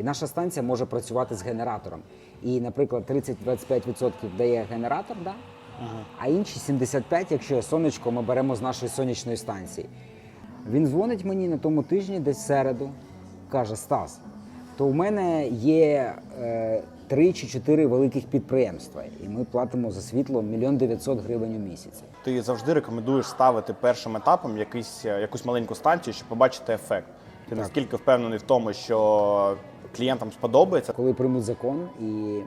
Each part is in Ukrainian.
І наша станція може працювати з генератором. І, наприклад, 30-25% дає генератор, да? а інші 75%, якщо є сонечко, ми беремо з нашої сонячної станції. Він дзвонить мені на тому тижні, десь в середу, каже: Стас, то у мене є е, три чи чотири великих підприємства, і ми платимо за світло мільйон 900 гривень у місяць. Ти завжди рекомендуєш ставити першим етапом якийсь, е, якусь маленьку станцію, щоб побачити ефект. Ти наскільки впевнений в тому, що клієнтам сподобається? коли приймуть закон і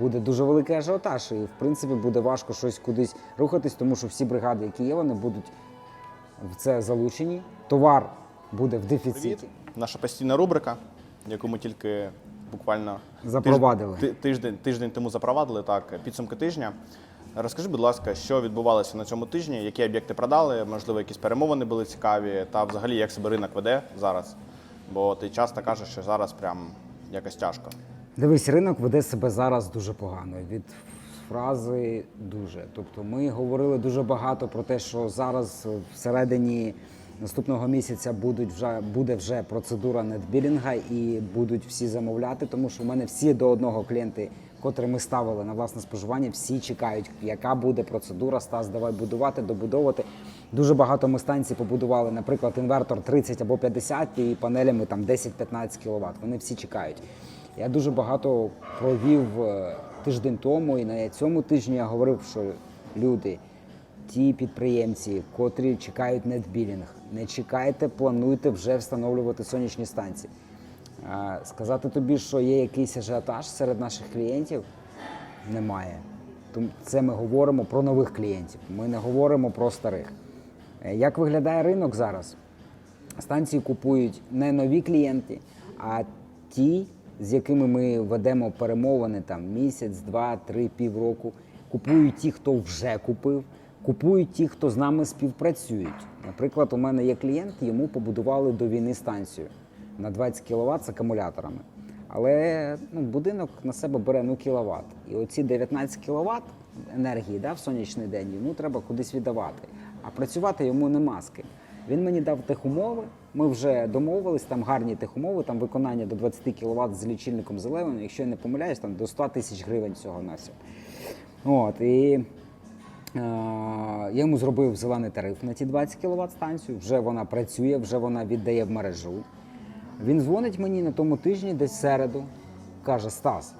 буде дуже великий ажіотаж, і в принципі буде важко щось кудись рухатись, тому що всі бригади, які є, вони будуть в це залучені. Товар буде в дефіциті. Наша постійна рубрика, яку ми тільки буквально Запровадили. тиж- тиждень, тиждень тому запровадили, так, підсумки тижня. Розкажи, будь ласка, що відбувалося на цьому тижні, які об'єкти продали, можливо, якісь перемовини були цікаві, та взагалі як себе ринок веде зараз. Бо ти часто кажеш, що зараз прям якось тяжко. Дивись, ринок веде себе зараз дуже погано. Від фрази дуже. Тобто, ми говорили дуже багато про те, що зараз всередині наступного місяця будуть вже буде вже процедура нетбілінга і будуть всі замовляти, тому що в мене всі до одного клієнти, котрі ми ставили на власне споживання, всі чекають, яка буде процедура. Стас, давай будувати, добудовувати. Дуже багато ми станцій побудували, наприклад, інвертор 30 або 50 і панелями там 10-15 кВт. Вони всі чекають. Я дуже багато провів е, тиждень тому, і на цьому тижні я говорив, що люди, ті підприємці, котрі чекають нетбілінг, не чекайте, плануйте вже встановлювати сонячні станції. Сказати тобі, що є якийсь ажіотаж серед наших клієнтів, немає. Тому це ми говоримо про нових клієнтів. Ми не говоримо про старих. Е, Як виглядає ринок зараз? Станції купують не нові клієнти, а ті, з якими ми ведемо перемовини там місяць, два, три, півроку. Купують ті, хто вже купив, купують ті, хто з нами співпрацюють. Наприклад, у мене є клієнт, йому побудували до війни станцію на 20 кВт з акумуляторами. Але ну, будинок на себе бере ну, кіловат. І оці 19 кВт енергії да, в сонячний день йому треба кудись віддавати. А працювати йому нема з ким. Він мені дав техумови. Ми вже домовились, там гарні техумови, там виконання до 20 кВт з лічильником зеленим, якщо я не помиляюсь, там до 100 тисяч гривень всього на всього. От, і е, я йому зробив зелений тариф на ті 20 кВт станцію. Вже вона працює, вже вона віддає в мережу. Він дзвонить мені на тому тижні, десь середу, каже: Стас,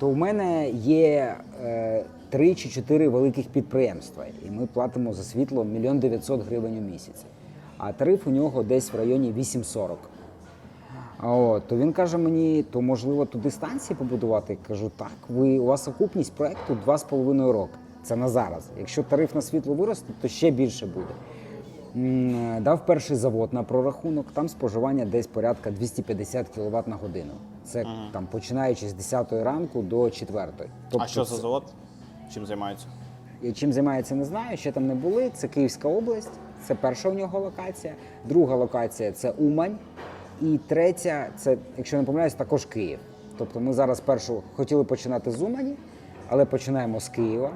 то в мене є е, три чи чотири великих підприємства, і ми платимо за світло мільйон 900 гривень у місяць. А тариф у нього десь в районі 8,40. А От, то він каже мені, то можливо туди станції побудувати. Кажу, так, ви у вас окупність проекту 2,5 роки. Це на зараз. Якщо тариф на світло виросте, то ще більше буде. М, Дав перший завод на прорахунок, там споживання десь порядка 250 кВт на годину. Це там починаючи з 10 ранку до 4. а що за завод? Чим займаються? Чим займається, не знаю. Ще там не були. Це Київська область, це перша у нього локація. Друга локація це Умань. І третя, це, якщо не помиляюсь, також Київ. Тобто ми зараз першу хотіли починати з Умані, але починаємо з Києва.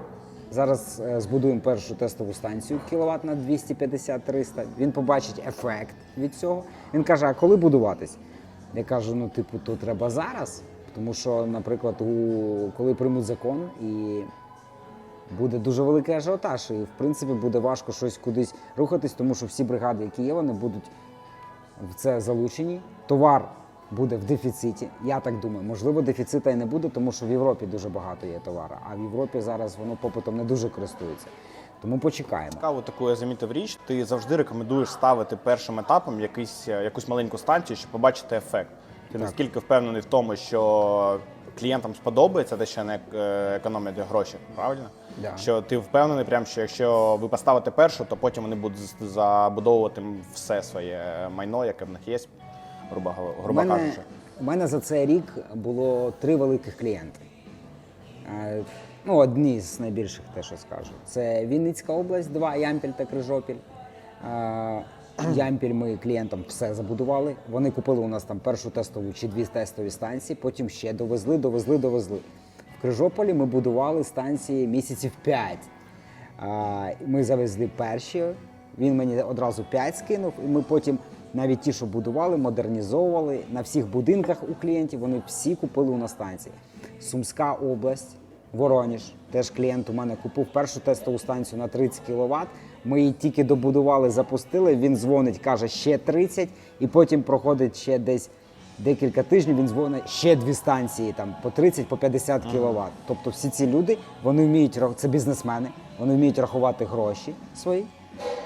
Зараз е, збудуємо першу тестову станцію кіловат на 250-300. Він побачить ефект від цього. Він каже: а коли будуватись? Я кажу: ну, типу, то треба зараз. Тому що, наприклад, у, коли приймуть закон і буде дуже великий ажіотаж, і в принципі буде важко щось кудись рухатись, тому що всі бригади, які є, вони будуть в це залучені. Товар буде в дефіциті. Я так думаю, можливо, дефіцита і не буде, тому що в Європі дуже багато є товару, а в Європі зараз воно попитом не дуже користується. Тому почекаємо. Цікаву таку я замітив річ. Ти завжди рекомендуєш ставити першим етапом якийсь, е, якусь маленьку станцію, щоб побачити ефект. Ти наскільки впевнений в тому, що клієнтам сподобається те, що не е, економлять гроші, правильно? Да. Що ти впевнений, прям, що якщо ви поставите першу, то потім вони будуть забудовувати все своє майно, яке в них є, грубо, У мене, кажучи. у мене за цей рік було три великих клієнти. Е, Ну, одні з найбільших, те, що скажу. Це Вінницька область, два Ямпіль та Крижопіль. Е, Ямпіль ми клієнтам все забудували. Вони купили у нас там першу тестову чи дві тестові станції, потім ще довезли, довезли, довезли. В Крижополі ми будували станції місяців п'ять. Ми завезли перші, він мені одразу 5 скинув, і ми потім навіть ті, що будували, модернізовували на всіх будинках у клієнтів, вони всі купили у нас станції. Сумська область, Вороніж, теж клієнт у мене купив першу тестову станцію на 30 кВт. Ми її тільки добудували, запустили. Він дзвонить, каже, ще 30, і потім проходить ще десь декілька тижнів. Він дзвонить ще дві станції, там по 30, по 50 кВт. Тобто всі ці люди вони вміють це бізнесмени, вони вміють рахувати гроші свої.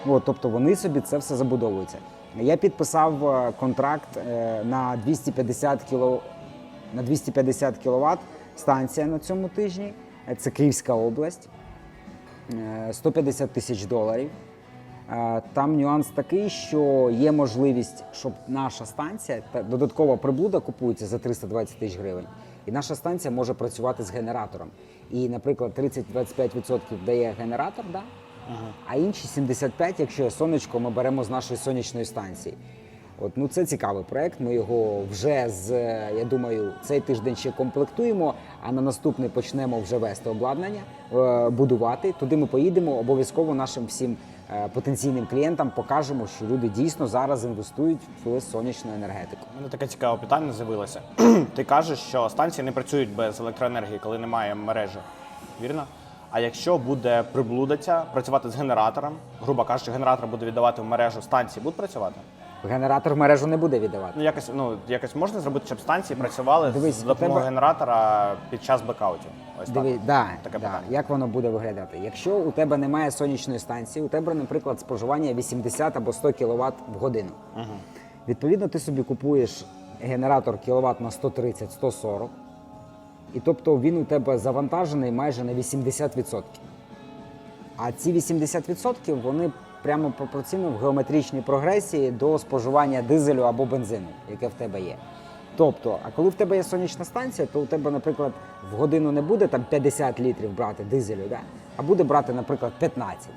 От, тобто вони собі це все забудовуються. Я підписав е, контракт е, на 250 кіло, на 250 кВт станція на цьому тижні. Е, Це Київська область. Е, 150 тисяч доларів. Там нюанс такий, що є можливість, щоб наша станція, та додаткова приблуда купується за 320 тисяч гривень, і наша станція може працювати з генератором. І, наприклад, 30-25% дає генератор, да? А інші 75%, якщо сонечко, ми беремо з нашої сонячної станції. От, ну це цікавий проект. Ми його вже з е, я думаю, цей тиждень ще комплектуємо. А на наступний почнемо вже вести обладнання, е, будувати. Туди ми поїдемо. Обов'язково нашим всім е, потенційним клієнтам покажемо, що люди дійсно зараз інвестують в сонячну енергетику. У мене таке цікаве питання з'явилося. Ти кажеш, що станції не працюють без електроенергії, коли немає мережі. Вірно? А якщо буде приблуда ця працювати з генератором, грубо кажучи, генератор буде віддавати в мережу станції, будуть працювати? Генератор в мережу не буде віддавати. Ну якось ну якось можна зробити, щоб станції працювали Дивись, з допомогою тебе- генератора під час блекаутів. Ось Диви, так. да, Таке да. питання. Як воно буде виглядати? Якщо у тебе немає сонячної станції, у тебе, наприклад, споживання 80 або 100 кВт в годину. Відповідно, ти собі купуєш генератор кіловат на 130-140, і тобто він у тебе завантажений майже на 80%. А ці 80% вони прямо пропорційно в геометричній прогресії до споживання дизелю або бензину, яке в тебе є. Тобто, а коли в тебе є сонячна станція, то у тебе, наприклад, в годину не буде там 50 літрів брати дизелю, да? а буде брати, наприклад, 15.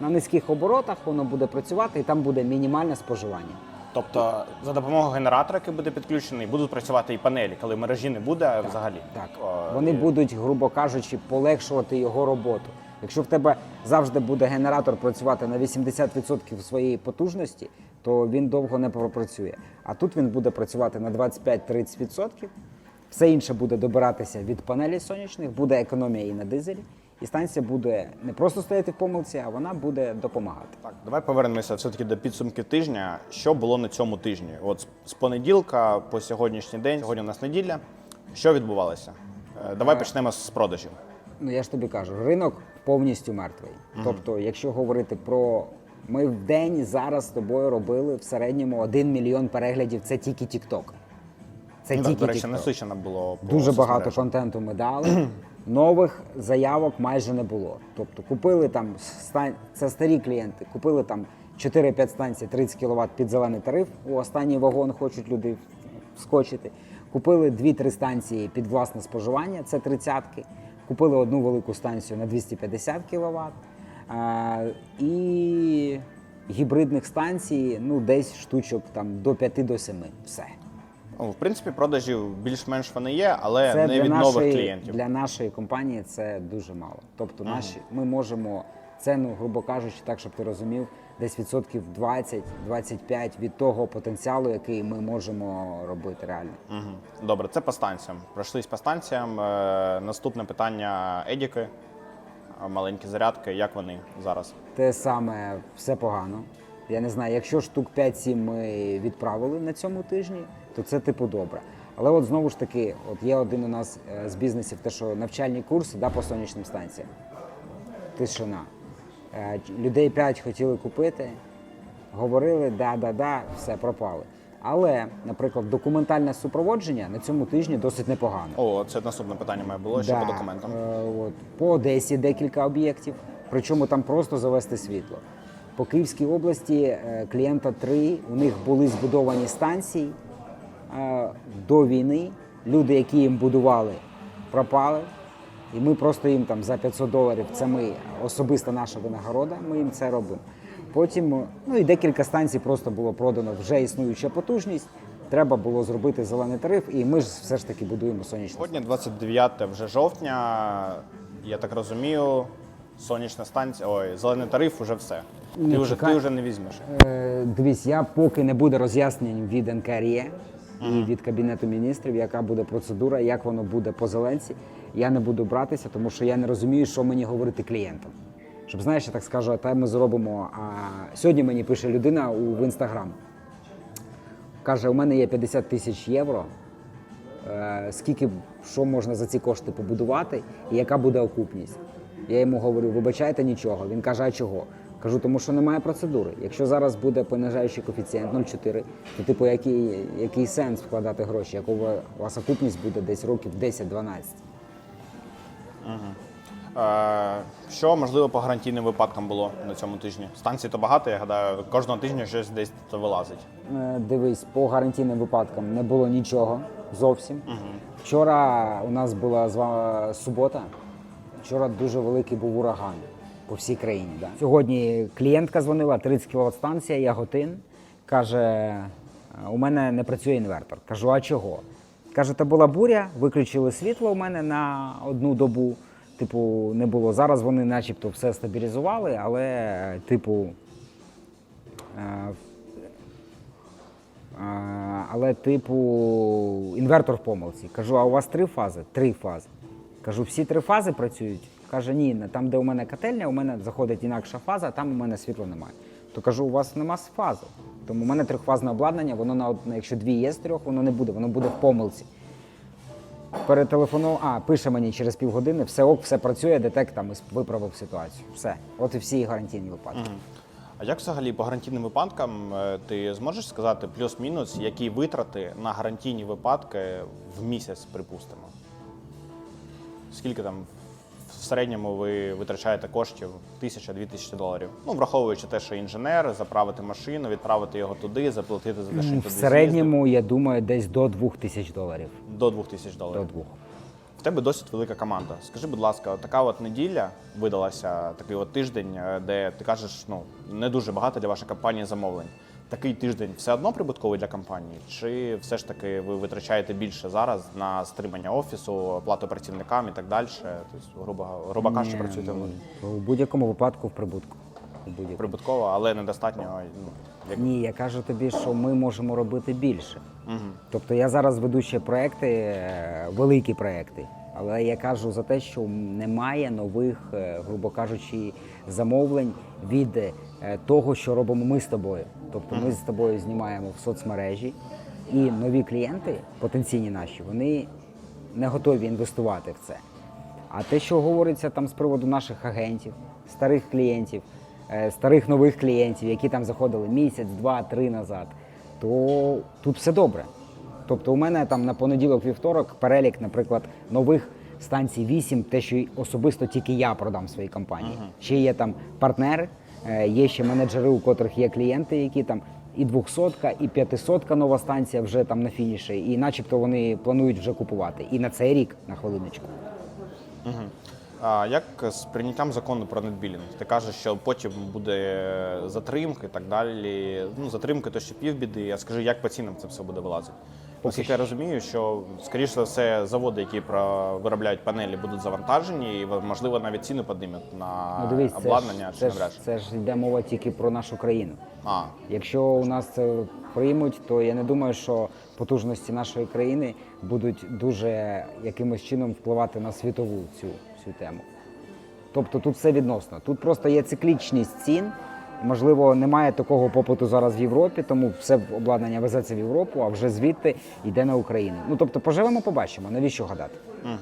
На низьких оборотах воно буде працювати і там буде мінімальне споживання. Тобто за допомогою генератора, який буде підключений, будуть працювати і панелі, коли мережі не буде взагалі. Так, О, вони і- будуть, грубо кажучи, полегшувати його роботу. Якщо в тебе завжди буде генератор працювати на 80% своєї потужності, то він довго не пропрацює. А тут він буде працювати на 25-30%. Все інше буде добиратися від панелей сонячних, буде економія і на дизелі. І станція буде не просто стояти в помилці, а вона буде допомагати. Так, давай повернемося все-таки до підсумків тижня. Що було на цьому тижні? От з- понеділка по сьогоднішній день, сьогодні у нас неділя. Що відбувалося? Е, Давай почнемо з продажів. Ну я ж тобі кажу, ринок повністю мертвий. Тобто, якщо говорити про ми в день зараз з тобою робили в середньому 1 мільйон переглядів. Це тільки TikTok. Це Ну, так, тільки до речі, насичено було по Дуже багато контенту ми дали. Нових заявок майже не було. Тобто купили там це старі клієнти, купили там 4-5 станцій 30 кВт під зелений тариф. У останній вагон хочуть люди вскочити. Купили 2-3 станції під власне споживання, це тридцятки. Купили одну велику станцію на 250 кВт. А, і гібридних станцій ну, десь штучок там, до 5 до 7. Все. Ну, В принципі, продажів більш-менш вони є, але Це не від нашої, нових клієнтів. для нашої компанії це дуже мало. Тобто, наші ми можемо це, ну грубо кажучи, так щоб ти розумів, десь відсотків 20-25 від того потенціалу, який ми можемо робити реально. Мгм. Добре, це по станціям. Пройшлись по станціям. Е, Наступне питання Едіки. Е, Маленькі зарядки. Як вони зараз? Те саме все погано. Я не знаю, якщо штук 5-7 ми відправили на цьому тижні, то це типу добре. Але от знову ж таки, от є один у нас е, з бізнесів, те, що навчальні курси да, по сонячним станціям. Тишина. Е, Людей 5 хотіли купити, говорили, да-да-да, все пропали. Але, наприклад, документальне супроводження на цьому тижні досить непогано. О, це наступне питання моє було ще Да, по документам. е, от, по Одесі декілька об'єктів, причому там просто завести світло. По Київській області е, клієнта три, у них були збудовані станції до війни. Люди, які їм будували, пропали. І ми просто їм там за 500 доларів, це ми особиста наша винагорода, ми їм це робимо. Потім, ну і декілька станцій просто було продано вже існуюча потужність. Треба було зробити зелений тариф, і ми ж все ж таки будуємо сонячну Сьогодні 29 вже жовтня. Я так розумію, сонячна станція, ой, зелений тариф, уже все. Ти вже, ти вже не візьмеш. Е, дивись, я поки не буде роз'яснень від НКРЄ і від Кабінету міністрів, яка буде процедура, як воно буде по зеленці, я не буду братися, тому що я не розумію, що мені говорити клієнтам. Щоб знаєш, я так скажу, а те ми зробимо. А сьогодні мені пише людина у в інстаграм. Каже, у мене є 50 тисяч євро. Е, скільки що можна за ці кошти побудувати, і яка буде окупність. Я йому говорю, вибачайте нічого. Він каже, а чого? Кажу, тому що немає процедури. Якщо зараз буде понижаючий коефіцієнт 0,4, то типу який, який сенс вкладати гроші, яку у вас окупність буде десь років 10-12. Е, що можливо по гарантійним випадкам було на цьому тижні? Станцій то багато, я гадаю, кожного тижня щось десь то вилазить. Е, Дивись, по гарантійним випадкам не було нічого зовсім. Вчора у нас була субота. Вчора дуже великий був ураган по всій країні. Да. Сьогодні клієнтка дзвонила, 30 кВт станція, Яготин. Каже: «Е, у мене не працює інвертор. Кажу, а чого? Каже, та була буря, виключили світло у мене на одну добу. Типу, не було. Зараз вони начебто все стабілізували, але, е, типу, е, але, типу, інвертор в помилці. Кажу, а у вас три фази? Три фази. Кажу, всі три фази працюють. Каже, ні, там, де у мене котельня, у мене заходить інакша фаза, там у мене світла немає. То кажу, у вас нема фази. Тому у мене трьохфазне обладнання, воно на од- якщо дві є з трьох, воно не буде, воно буде в помилці. Перетелефонував, а, пише мені через півгодини, все ок, все працює, детект там виправив ситуацію. Все. От і всі гарантійні випадки. А як взагалі по гарантійним випадкам е, ти зможеш сказати плюс-мінус, які витрати на гарантійні випадки в місяць, припустимо? Скільки там в середньому ви витрачаєте коштів? Тисяча-дві тисячі доларів? Ну, враховуючи те, що інженер, заправити машину, відправити його туди, заплатити за те, що він Ну, В туди середньому, я думаю, десь до 2000 тисяч доларів. до двох тисяч До двох. В тебе досить велика команда. Скажи, будь ласка, така от неділя видалася, такий от тиждень, е, де ти кажеш, ну не дуже багато для вашої компанії замовлень. Такий тиждень все одно прибутковий для компанії, чи все ж таки ви витрачаєте більше зараз на стримання офісу, оплату працівникам і так далі? Тобто, грубо, грубо кажучи, працюєте ну, У будь-якому випадку в прибутку. У будь-якому. прибутково, але недостатньо. Ну, як... Ні, я кажу тобі, що ми можемо робити більше. Угу. Тобто я зараз веду ще проекти, е, великі проекти. Але я кажу за те, що немає нових, е, грубо кажучи, замовлень від того, що робимо ми з тобою. Тобто ми з тобою знімаємо в соцмережі, і нові клієнти, потенційні наші, вони не готові інвестувати в це. А те, що говориться там з приводу наших агентів, старих клієнтів, е, старих нових клієнтів, які там заходили місяць, два, три назад, то тут все добре. Тобто, у мене там на понеділок, вівторок перелік, наприклад, нових станцій 8, те, що особисто тільки я продам своїй компанії. Ще є там партнери, е, є ще менеджери, у котрих є клієнти, які там і 200 і 500 нова станція вже там на фініші, і начебто вони планують вже купувати. І на цей рік, на хвилиночку. Угу. А як з прийняттям закону про нетбілінг? Ти кажеш, що потім буде затримки і так далі. Ну, затримки то ще півбіди. А скажи, як по цінам це все буде вилазити? Оскільки я розумію, що скоріше за все заводи, які про виробляють панелі, будуть завантажені, і можливо навіть ціни піднімуть на Ну дивись, обладнання чи це, навряд ж, це ж йде мова тільки про нашу країну. А, Якщо у нас це приймуть, то я не думаю, що потужності нашої країни будуть дуже якимось чином впливати на світову цю, цю тему. Тобто тут все відносно. Тут просто є циклічність цін. Можливо, немає такого попиту зараз в Європі, тому все обладнання везеться в Європу, а вже звідти йде на Україну. Ну тобто, поживемо, побачимо. Навіщо гадати? угу.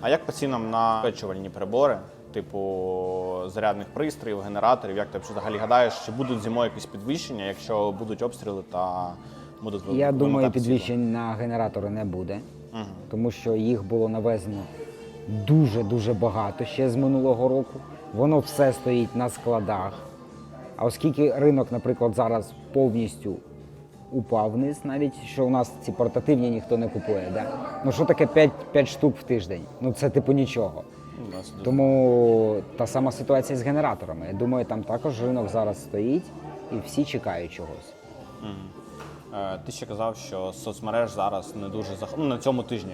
а як по цінам на печувальні прибори, типу зарядних пристроїв, генераторів? Як ти взагалі гадаєш, чи будуть зимою якісь підвищення, якщо будуть обстріли та будуть Я думаю, світло? підвищень на генератори не буде, Мгм. тому що їх було навезено дуже дуже багато ще з минулого року. Воно все стоїть на складах. А оскільки ринок, наприклад, зараз повністю упав вниз, навіть що у нас ці портативні ніхто не купує. Да? Ну що таке 5, 5 штук в тиждень? Ну це типу нічого. Ну, Тому та сама ситуація з генераторами. Я думаю, там також ринок зараз стоїть і всі чекають чогось. Е, Ти ще казав, що соцмереж зараз не дуже зах... ну, на цьому тижні,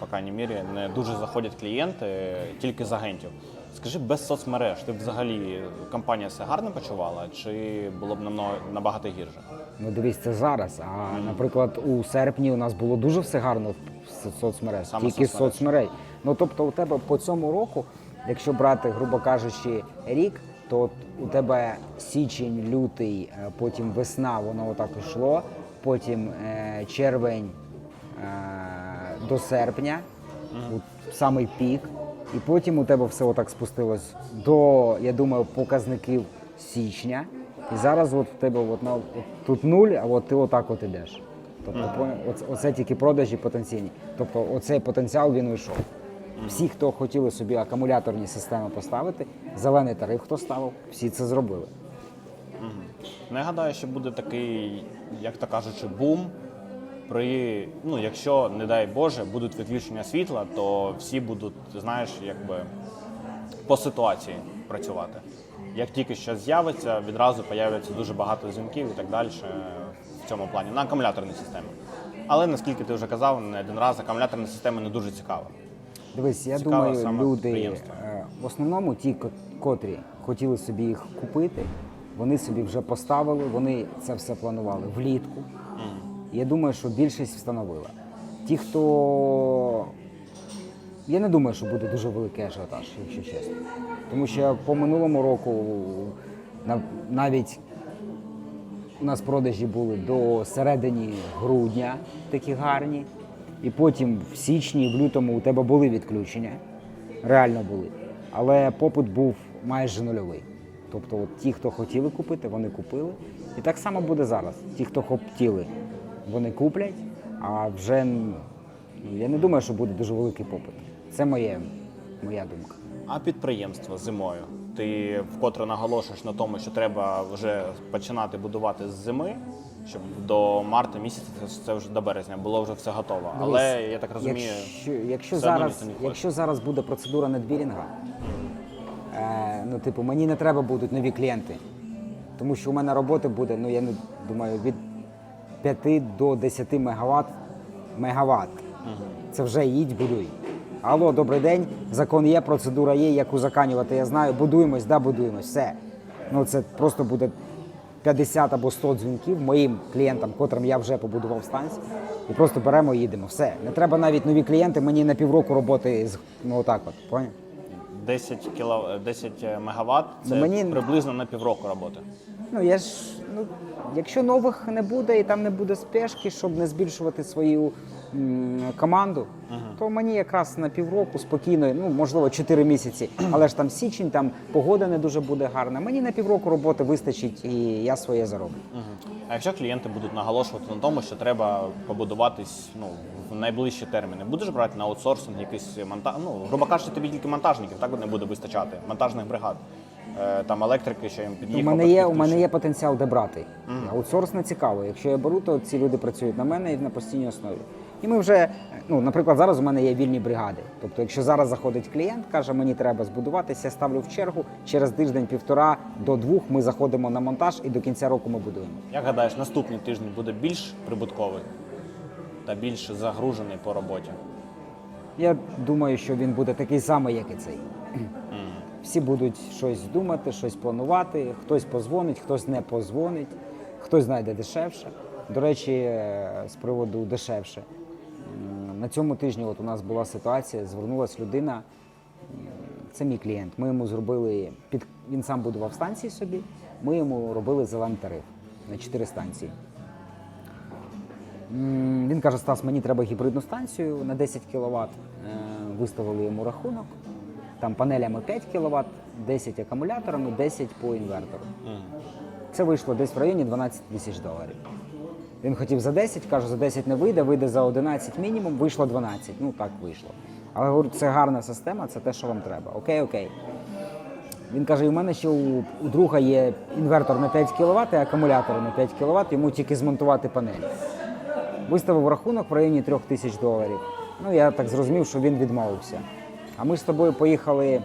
по крайній мірі, не дуже заходять клієнти, тільки з агентів. Скажи, без соцмереж ти взагалі компанія все гарно почувала, чи було б намного набагато гірше? Ну дивись, це зараз. А наприклад, у серпні у нас було дуже все гарно в со- соцмереж, Саме тільки з соцмереж. соцмереж. Ну тобто, у тебе по цьому року, якщо брати, грубо кажучи, рік, то у тебе січень, лютий, е, потім весна, воно отак йшло, потім е, червень е, до серпня, у самий пік, і потім у тебе все отак спустилось до, я думаю, показників січня. І зараз от в тебе от, на, от тут нуль, а от ти отак от ідеш. Тобто поня- оце, оце тільки продажі потенційні. Тобто оцей потенціал він уйшов. Всі, хто хотіли собі акумуляторні системи поставити, зелений тариф, хто ставив, всі це зробили. Ну, я гадаю, що буде такий, як то кажучи, бум. При, ну, якщо, не дай Боже, будуть відключення світла, то всі будуть, знаєш, якби по ситуації працювати. Як тільки щось з'явиться, відразу появиться дуже багато дзвінків і так далі в цьому плані на акумуляторній системі. Але наскільки ти вже казав, не один раз акумуляторна система не дуже цікава. Дивись, я Цікаво думаю, саме люди е, в основному ті, котрі хотіли собі їх купити, вони собі вже поставили, вони це все планували влітку. Я думаю, що більшість встановила. Ті, хто. Я не думаю, що буде дуже великий ажіотаж, якщо чесно. Тому що по минулому року навіть у нас продажі були до середини грудня такі гарні. І потім в січні, в лютому у тебе були відключення. Реально були. Але попит був майже нульовий. Тобто, от ті, хто хотіли купити, вони купили. І так само буде зараз. Ті, хто хотіли, вони куплять, а вже ну, я не думаю, що буде дуже великий попит. Це моє, моя думка. А підприємство зимою. Ти вкотре наголошуєш на тому, що треба вже починати будувати з зими, щоб до марта місяця це- вже до березня було вже все готово. Але я так розумію, Якщо, якщо, все зараз, якщо зараз буде процедура недбірінга, е, ну, типу, мені не треба будуть нові клієнти. Тому що у мене роботи буде, ну я не думаю, від 5 до 10 мегаватт. Мегаватт. Це вже їдь, будуй. Алло, добрий день. Закон є, процедура є, як узаканювати, я знаю. Будуємось, да, будуємось. Все. Ну це просто буде 50 або 100 дзвінків моїм клієнтам, котрим я вже побудував станцію. І просто беремо і їдемо. Все. Не треба навіть нові клієнти, мені на півроку роботи з ну отак от. Поняв? 10 кіло, 10 мегаватт це мені- приблизно на півроку роботи. Ну я ж ну, якщо нових не буде і там не буде спешки, щоб не збільшувати свою команду, то мені якраз на півроку спокійно, ну можливо, 4 місяці, але ж там січень, там погода не дуже буде гарна. Мені на півроку роботи вистачить і я своє зароблю. А якщо клієнти будуть наголошувати на тому, що треба побудуватись ну, в найближчі терміни, будеш брати на аутсорсинг якийсь монтаж, ну, грубо кажучи, тобі тільки монтажників так не буде вистачати, монтажних бригад. Е, Там електрики, що їм У мене є, у мене є потенціал, де брати. Аутсорс не цікаво. Якщо я беру, то ці люди працюють на мене і на постійній основі. І ми вже, ну, наприклад, зараз у мене є вільні бригади. Тобто, якщо зараз заходить клієнт, каже, мені треба збудуватися, я ставлю в чергу. Через тиждень, півтора до двох ми заходимо на монтаж і до кінця року ми будуємо. Як гадаєш, наступний тиждень буде більш прибутковий та більш загружений по роботі? Я думаю, що він буде такий самий, як і цей. Всі будуть щось думати, щось планувати. Хтось позвонить, хтось не позвонить, хтось знайде дешевше. До речі, е, з приводу дешевше. На цьому тижні от у нас була ситуація, звернулася людина. Це мій клієнт. Ми йому зробили під він сам будував станції собі. Ми йому робили зелений тариф на 4 станції. Він каже, Стас, мені треба гібридну станцію на 10 кВт. Виставили йому рахунок. Там панелями 5 кВт, 10 акумуляторами, 10 по інвертору. Це вийшло десь в районі 12 тисяч доларів. Він хотів за 10, каже, за 10 не вийде, вийде за 11 мінімум, вийшло 12. Ну так вийшло. Але говорю, це гарна система, це те, що вам треба. Окей, окей. Він каже, в мене ще у, у друга є інвертор на 5 кВт і акумулятор на 5 кВт, йому тільки змонтувати панель. Виставив рахунок в районі 3 тисяч доларів. Ну, я так зрозумів, що він відмовився. А ми з тобою поїхали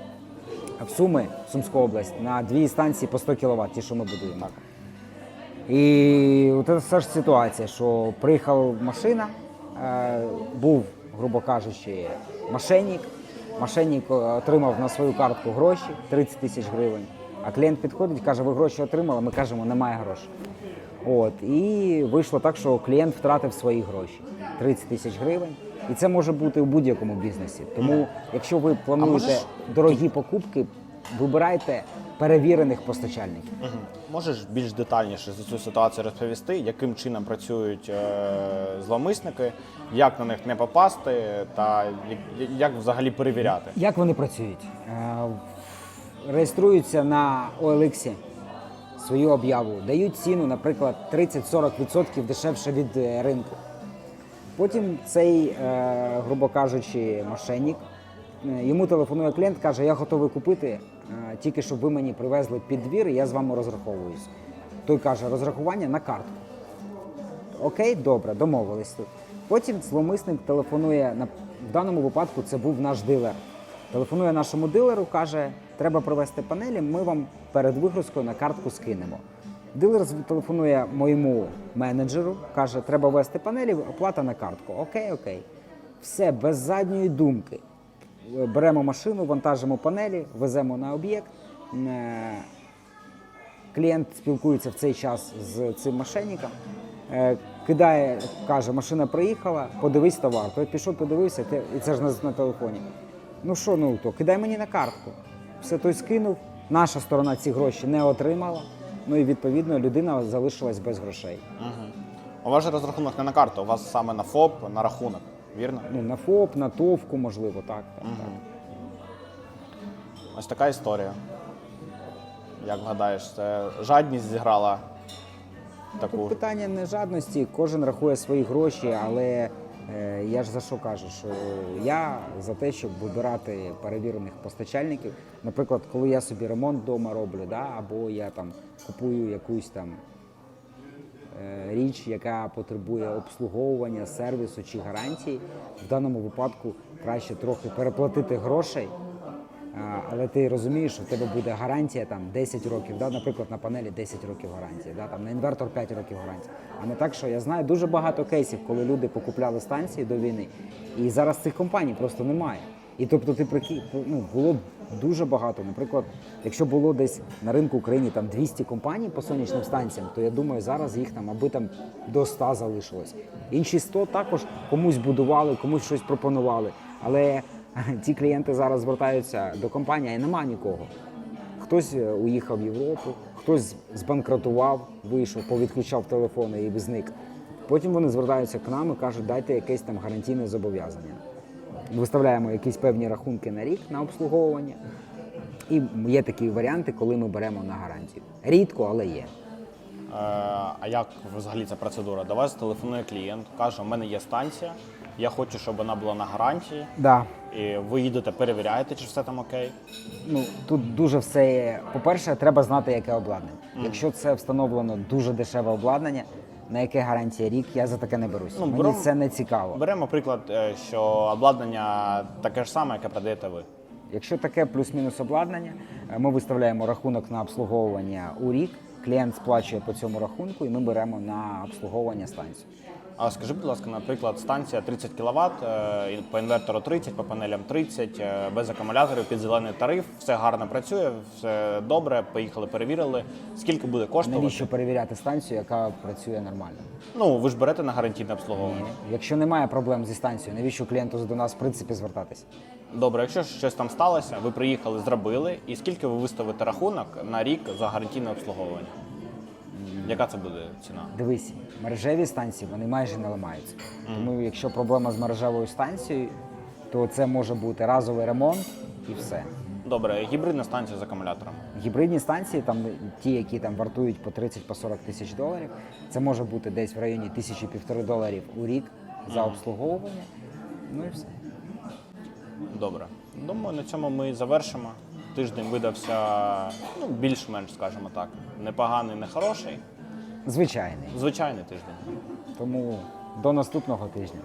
в Суми, в Сумську область, на дві станції по 100 кВт, ті, що ми будуємо. І от це ж ситуація, що приїхала машина, е, був, грубо кажучи, мошенник. Мошенник е, отримав на свою картку гроші 30 тисяч гривень. А клієнт підходить, каже, ви гроші отримали. Ми кажемо, немає грошей. От і вийшло так, що клієнт втратив свої гроші 30 тисяч гривень. І це може бути у будь-якому бізнесі. Тому, якщо ви плануєте можеш- дорогі покупки, вибирайте перевірених постачальників. Мгм. Можеш більш детальніше за цю ситуацію розповісти, яким чином працюють е, зловмисники, як на них не попасти, та як, як взагалі перевіряти? Як вони працюють? Е, Реєструються на OLX свою об'яву, дають ціну, наприклад, 30-40% дешевше від е, ринку. Потім цей, е, грубо кажучи, мошенник, е, йому телефонує клієнт, каже, я готовий купити, тільки щоб ви мені привезли під двір, і я з вами розраховуюсь. Той каже, розрахування на картку. Окей, добре, домовились. Потім зловмисник телефонує в даному випадку. Це був наш дилер. Телефонує нашому дилеру, каже, треба привезти панелі. Ми вам перед вигрузкою на картку скинемо. Дилер телефонує моєму менеджеру, каже, треба ввести панелі, оплата на картку. Окей, окей. Все без задньої думки. Беремо машину, вантажимо панелі, веземо на об'єкт. Е, Клієнт спілкується в цей час з цим мошенником, е, кидає, каже, машина приїхала, подивись товар. Той пішов, подивився, і це ж на, на телефоні. Ну що, ну то кидай мені на картку. Все той скинув. Наша сторона ці гроші не отримала. Ну і відповідно людина залишилась без грошей. Угу. У вас же розрахунок не на карту, у вас саме на ФОП, на рахунок, вірно? Ну на ФОП, на ТОВку, можливо, так. так, так. Ось така історія. Як гадаєш, це жадність зіграла таку. Тут питання не жадності, кожен рахує свої гроші, але е, я ж за що кажу, що я за те, щоб вибирати перевірених постачальників. Наприклад, коли я собі ремонт вдома роблю, да, або я там купую якусь там річ, яка потребує обслуговування, сервісу чи гарантії, в даному випадку краще трохи переплатити грошей. Але ти розумієш, що в тебе буде гарантія там 10 років, да? наприклад, на панелі 10 років гарантії, да? там на інвертор 5 років гарантії. А не так, що я знаю дуже багато кейсів, коли люди покупляли станції до війни, і зараз цих компаній просто немає. І тобто ти прики... ну, було дуже багато. Наприклад, якщо було десь на ринку України там 200 компаній по сонячним станціям, то я думаю, зараз їх там аби там до 100 залишилось. Інші 100 також комусь будували, комусь щось пропонували. Але ті клієнти зараз звертаються до компанії, а нема нікого. Хтось е, уїхав в Європу, хтось збанкрутував, вийшов, повідключав телефони і зник. Потім вони звертаються к нам і кажуть, дайте якесь там гарантійне зобов'язання. Виставляємо якісь певні рахунки на рік на обслуговування. І є такі варіанти, коли ми беремо на гарантію. Рідко, але є. Е, а як взагалі ця процедура? До вас телефонує клієнт, каже, у мене є станція, я хочу, щоб вона була на гарантії. Да. І ви їдете, перевіряєте, чи все там окей. Ну тут дуже все. є. По-перше, треба знати, яке обладнання. Якщо це встановлено дуже дешеве обладнання, на яке гарантія рік, я за таке не берусь. Ну, Мені берем- це не цікаво. Беремо приклад, е, що обладнання таке ж саме, яке продаєте ви. Якщо таке плюс-мінус обладнання, е, ми виставляємо рахунок на обслуговування у рік. Клієнт сплачує по цьому рахунку, і ми беремо на обслуговування станцію. А скажи, будь ласка, наприклад, станція 30 кВт, по інвертору 30, по панелям 30, е, без акумуляторів, під зелений тариф, все гарно працює, все добре, поїхали, перевірили. Скільки буде коштувати? Навіщо перевіряти станцію, яка працює нормально? Ну, ви ж берете на гарантійне обслуговування. Якщо немає проблем зі станцією, навіщо клієнту до нас в принципі звертатись? Добре, якщо щось там сталося, ви приїхали, зробили, і скільки ви виставите рахунок на рік за гарантійне обслуговування? Яка це буде ціна? Дивись, мережеві станції вони майже не ламаються. Тому якщо проблема з мережевою станцією, то це може бути разовий ремонт і все. Добре, гібридна станція з акумулятором. Гібридні станції, там ті, які там вартують по 30-40 тисяч доларів, це може бути десь в районі тисячі півтори доларів у рік за обслуговування. Ну і все. Добре. Думаю, на цьому ми завершимо. Тиждень видався ну, більш-менш, скажімо так. Непоганий, не хороший. Звичайний. Звичайний тиждень. Тому до наступного тижня.